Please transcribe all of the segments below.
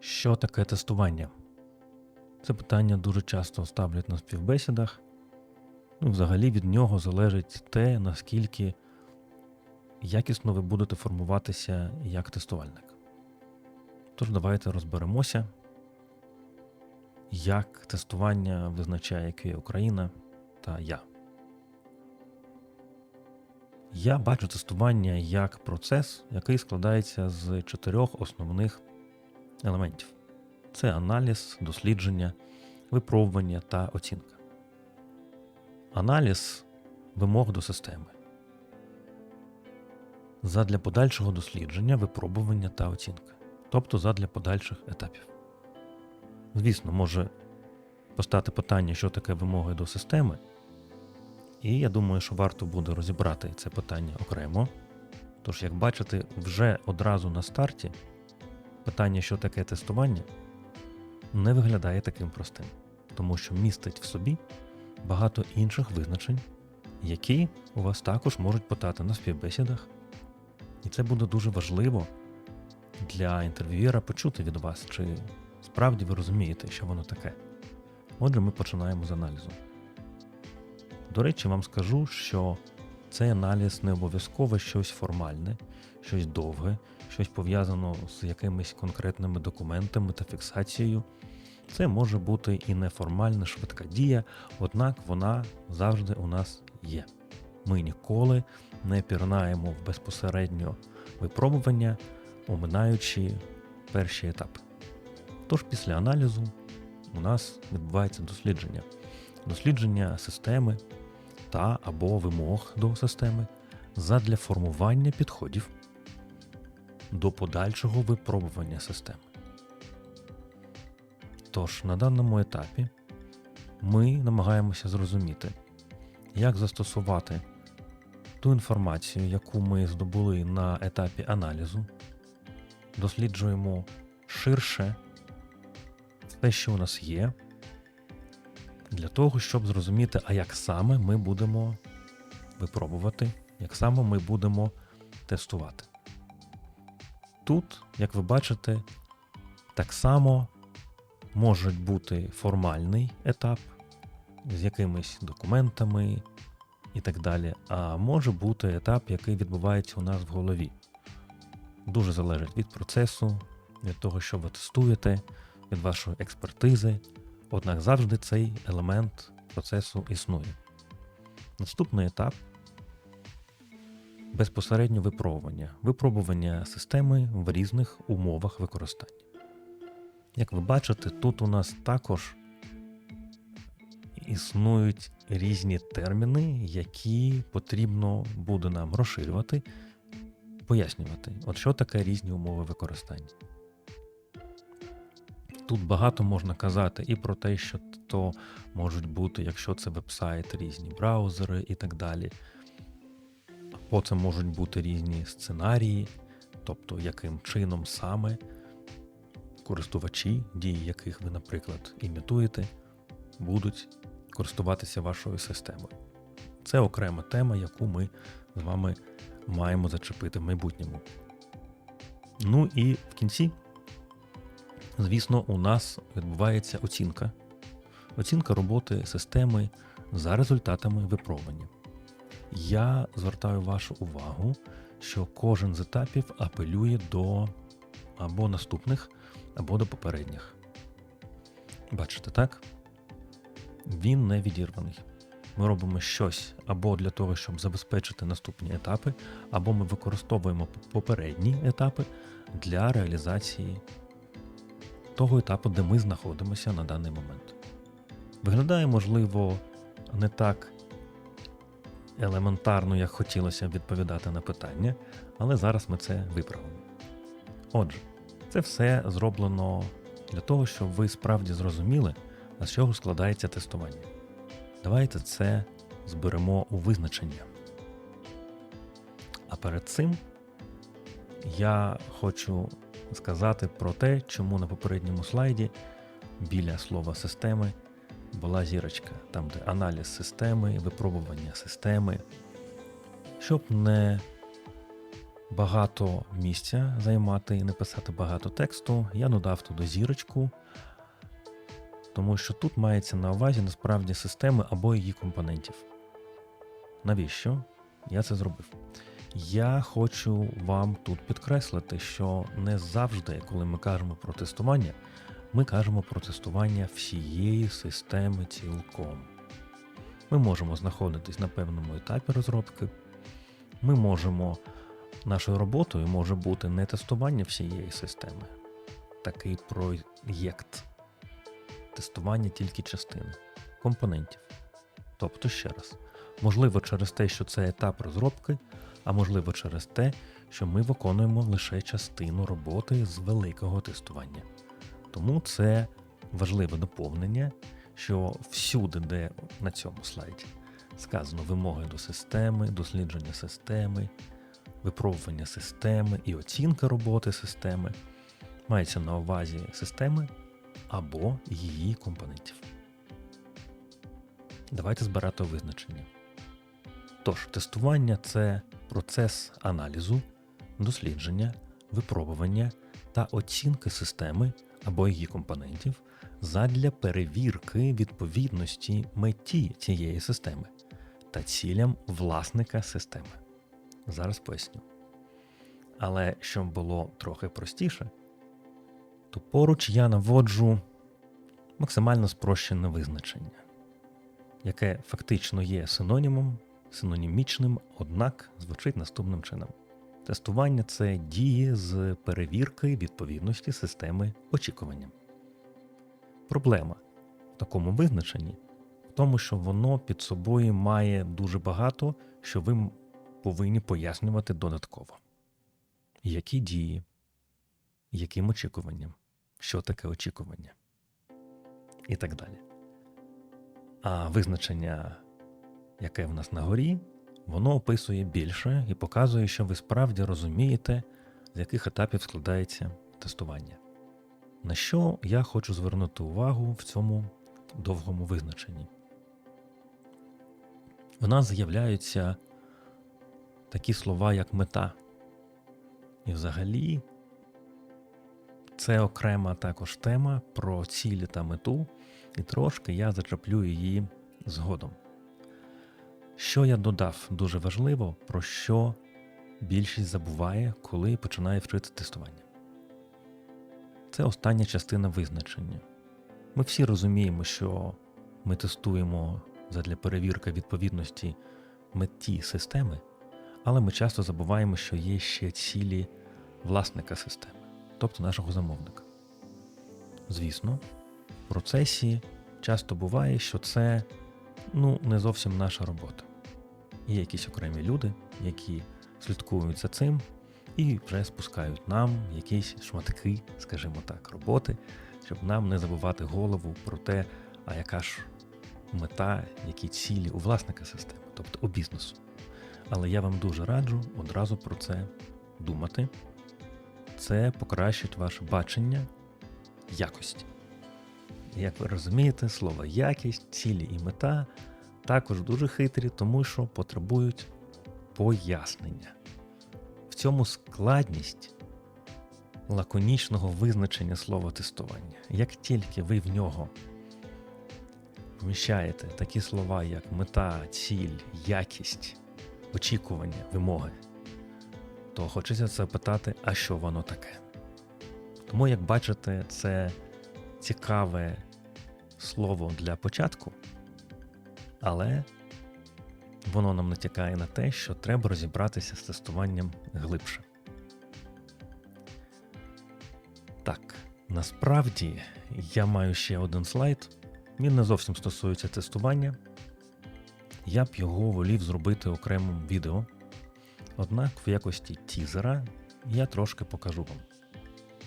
Що таке тестування? Це питання дуже часто ставлять на співбесідах. Ну, взагалі від нього залежить те, наскільки якісно ви будете формуватися як тестувальник. Тож давайте розберемося, як тестування визначає QA Україна та я. Я бачу тестування як процес, який складається з чотирьох основних елементів: це аналіз, дослідження, випробування та оцінка. Аналіз вимог до системи. Задля подальшого дослідження, випробування та оцінка. Тобто задля подальших етапів. Звісно, може постати питання, що таке вимоги до системи. І я думаю, що варто буде розібрати це питання окремо. Тож, як бачите, вже одразу на старті питання, що таке тестування, не виглядає таким простим, тому що містить в собі багато інших визначень, які у вас також можуть питати на співбесідах. І це буде дуже важливо для інтерв'юєра почути від вас, чи справді ви розумієте, що воно таке. Отже, ми починаємо з аналізу. До речі, вам скажу, що цей аналіз не обов'язково щось формальне, щось довге, щось пов'язано з якимись конкретними документами та фіксацією. Це може бути і неформальна швидка дія, однак вона завжди у нас є. Ми ніколи не пірнаємо в безпосередньо випробування, оминаючи перші етапи. Тож після аналізу у нас відбувається дослідження. Дослідження системи та або вимог до системи задля формування підходів до подальшого випробування системи. Тож на даному етапі ми намагаємося зрозуміти, як застосувати ту інформацію, яку ми здобули на етапі аналізу, досліджуємо ширше те, що у нас є, для того, щоб зрозуміти, а як саме ми будемо випробувати, як саме ми будемо тестувати. Тут, як ви бачите, так само може бути формальний етап з якимись документами і так далі, а може бути етап, який відбувається у нас в голові. Дуже залежить від процесу, від того, що ви тестуєте, від вашої експертизи, однак завжди цей елемент процесу існує. Наступний етап безпосередньо випробування, випробування системи в різних умовах використання. Як ви бачите, тут у нас також існують різні терміни, які потрібно буде нам розширювати, пояснювати, от що таке різні умови використання. Тут багато можна казати і про те, що то можуть бути, якщо це веб-сайт, різні браузери і так далі. Це можуть бути різні сценарії, тобто яким чином саме користувачі, дії яких ви, наприклад, імітуєте, будуть користуватися вашою системою. Це окрема тема, яку ми з вами маємо зачепити в майбутньому. Ну і в кінці, звісно, у нас відбувається оцінка. Оцінка роботи системи за результатами випробування. Я звертаю вашу увагу, що кожен з етапів апелює до або наступних, або до попередніх. Бачите, так? Він не відірваний. Ми робимо щось або для того, щоб забезпечити наступні етапи, або ми використовуємо попередні етапи для реалізації того етапу, де ми знаходимося на даний момент. Виглядає, можливо, не так елементарно, як хотілося б відповідати на питання, але зараз ми це виправимо. Отже, це все зроблено для того, щоб ви справді зрозуміли, а з чого складається тестування. Давайте це зберемо у визначення. А перед цим я хочу сказати про те, чому на попередньому слайді біля слова системи була зірочка, там де аналіз системи, випробування системи, щоб не багато місця займати і не писати багато тексту, я додав туди зірочку, тому що тут мається на увазі насправді системи або її компонентів. Навіщо я це зробив? Я хочу вам тут підкреслити, що не завжди, коли ми кажемо про тестування, ми кажемо про тестування всієї системи цілком. Ми можемо знаходитись на певному етапі розробки. Ми можемо, нашою роботою може бути не тестування всієї системи, такий проєкт, тестування тільки частини, компонентів. Тобто, ще раз, можливо, через те, що це етап розробки, а можливо через те, що ми виконуємо лише частину роботи з великого тестування. Тому це важливе доповнення, що всюди, де на цьому слайді сказано вимоги до системи, дослідження системи, випробування системи і оцінка роботи системи, мається на увазі системи або її компонентів. Давайте збирати визначення. Тож, тестування це процес аналізу, дослідження, випробування та оцінки системи або її компонентів задля перевірки відповідності меті цієї системи та цілям власника системи. Зараз поясню. Але щоб було трохи простіше, то поруч я наводжу максимально спрощене визначення, яке фактично є синонімом, синонімічним, однак звучить наступним чином. Тестування це дії з перевірки відповідності системи очікуванням. Проблема в такому визначенні в тому, що воно під собою має дуже багато, що ви повинні пояснювати додатково. Які дії, яким очікуванням, що таке очікування, і так далі. А визначення, яке в нас на горі, воно описує більше і показує, що ви справді розумієте, з яких етапів складається тестування. На що я хочу звернути увагу в цьому довгому визначенні? В нас з'являються такі слова, як мета. І взагалі це окрема також тема про цілі та мету, і трошки я зачеплю її згодом. Що я додав дуже важливо, про що більшість забуває, коли починає вчити тестування. Це остання частина визначення. Ми всі розуміємо, що ми тестуємо задля перевірки відповідності меті системи, але ми часто забуваємо, що є ще цілі власника системи, тобто нашого замовника. Звісно, в процесі часто буває, що це ну, не зовсім наша робота. Є якісь окремі люди, які слідкують за цим і вже спускають нам якісь шматки, скажімо так, роботи, щоб нам не забувати голову про те, а яка ж мета, які цілі у власника системи, тобто у бізнесу. Але я вам дуже раджу одразу про це думати. Це покращить ваше бачення якості. Як ви розумієте, слово якість, цілі і мета також дуже хитрі, тому що потребують пояснення. В цьому складність лаконічного визначення слова тестування. Як тільки ви в нього поміщаєте такі слова, як мета, ціль, якість, очікування, вимоги, то хочеться запитати, а що воно таке? Тому, як бачите, це цікаве слово для початку, але воно нам натякає на те, що треба розібратися з тестуванням глибше. Так, насправді я маю ще один слайд. Він не зовсім стосується тестування. Я б його волів зробити окремим відео. Однак в якості тізера я трошки покажу вам.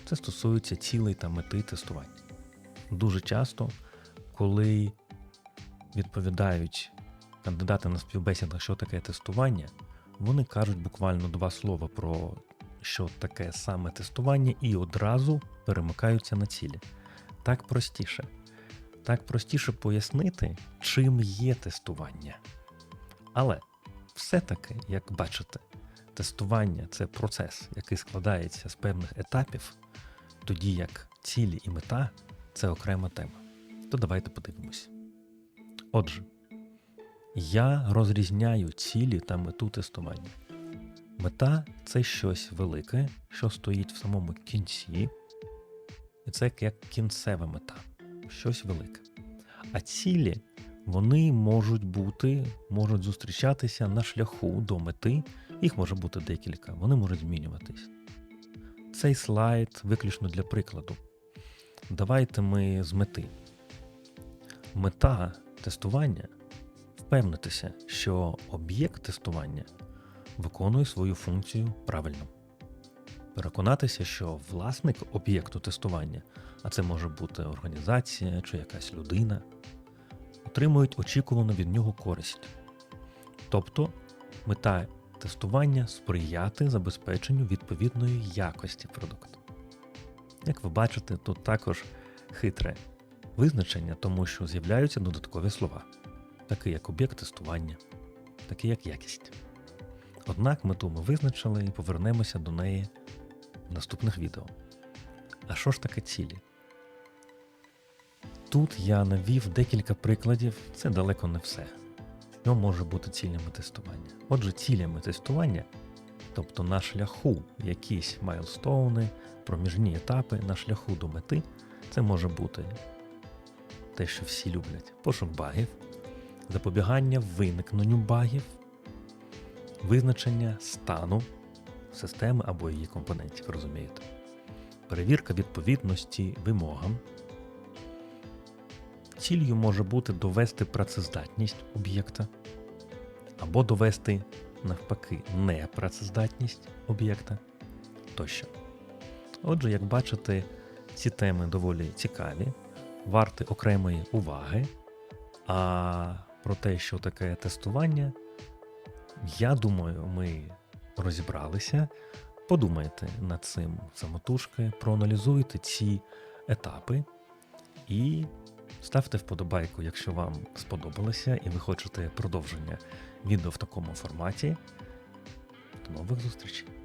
Це стосується цілей та мети тестування. Дуже часто, коли відповідають кандидати на співбесідах, що таке тестування, вони кажуть буквально два слова про що таке саме тестування, і одразу перемикаються на цілі. Так простіше. Так простіше пояснити, чим є тестування. Але все-таки, як бачите, тестування це процес, який складається з певних етапів, тоді як цілі і мета це окрема тема. То давайте подивимось. Отже, я розрізняю цілі та мету тестування. Мета це щось велике, що стоїть в самому кінці, і це як кінцева мета, щось велике. А цілі вони можуть бути, можуть зустрічатися на шляху до мети, їх може бути декілька, вони можуть змінюватись. Цей слайд виключно для прикладу. Давайте ми з мети. Мета тестування впевнитися, що об'єкт тестування виконує свою функцію правильно. Переконатися, що власник об'єкту тестування, а це може бути організація чи якась людина, отримують очікувану від нього користь. Тобто мета тестування сприяти забезпеченню відповідної якості продукту. Як ви бачите, тут також хитре визначення, тому що з'являються додаткові слова, такі як об'єкт тестування, такі як якість. Однак мету ми визначили і повернемося до неї в наступних відео. А що ж таке цілі? Тут я навів декілька прикладів, це далеко не все. Що може бути цілями тестування? Отже, цілями тестування, тобто на шляху якісь майлстоуни, проміжні етапи на шляху до мети, це може бути те, що всі люблять: пошук багів, запобігання виникненню багів, визначення стану системи або її компонентів, розумієте, перевірка відповідності вимогам. Ціллю може бути довести працездатність об'єкта, або довести навпаки непрацездатність об'єкта тощо. Отже, як бачите, ці теми доволі цікаві, варті окремої уваги. А про те, що таке тестування, я думаю, ми розібралися. Подумайте над цим самотужки, проаналізуйте ці етапи і ставте вподобайку, якщо вам сподобалося і ви хочете продовження відео в такому форматі. До нових зустрічей!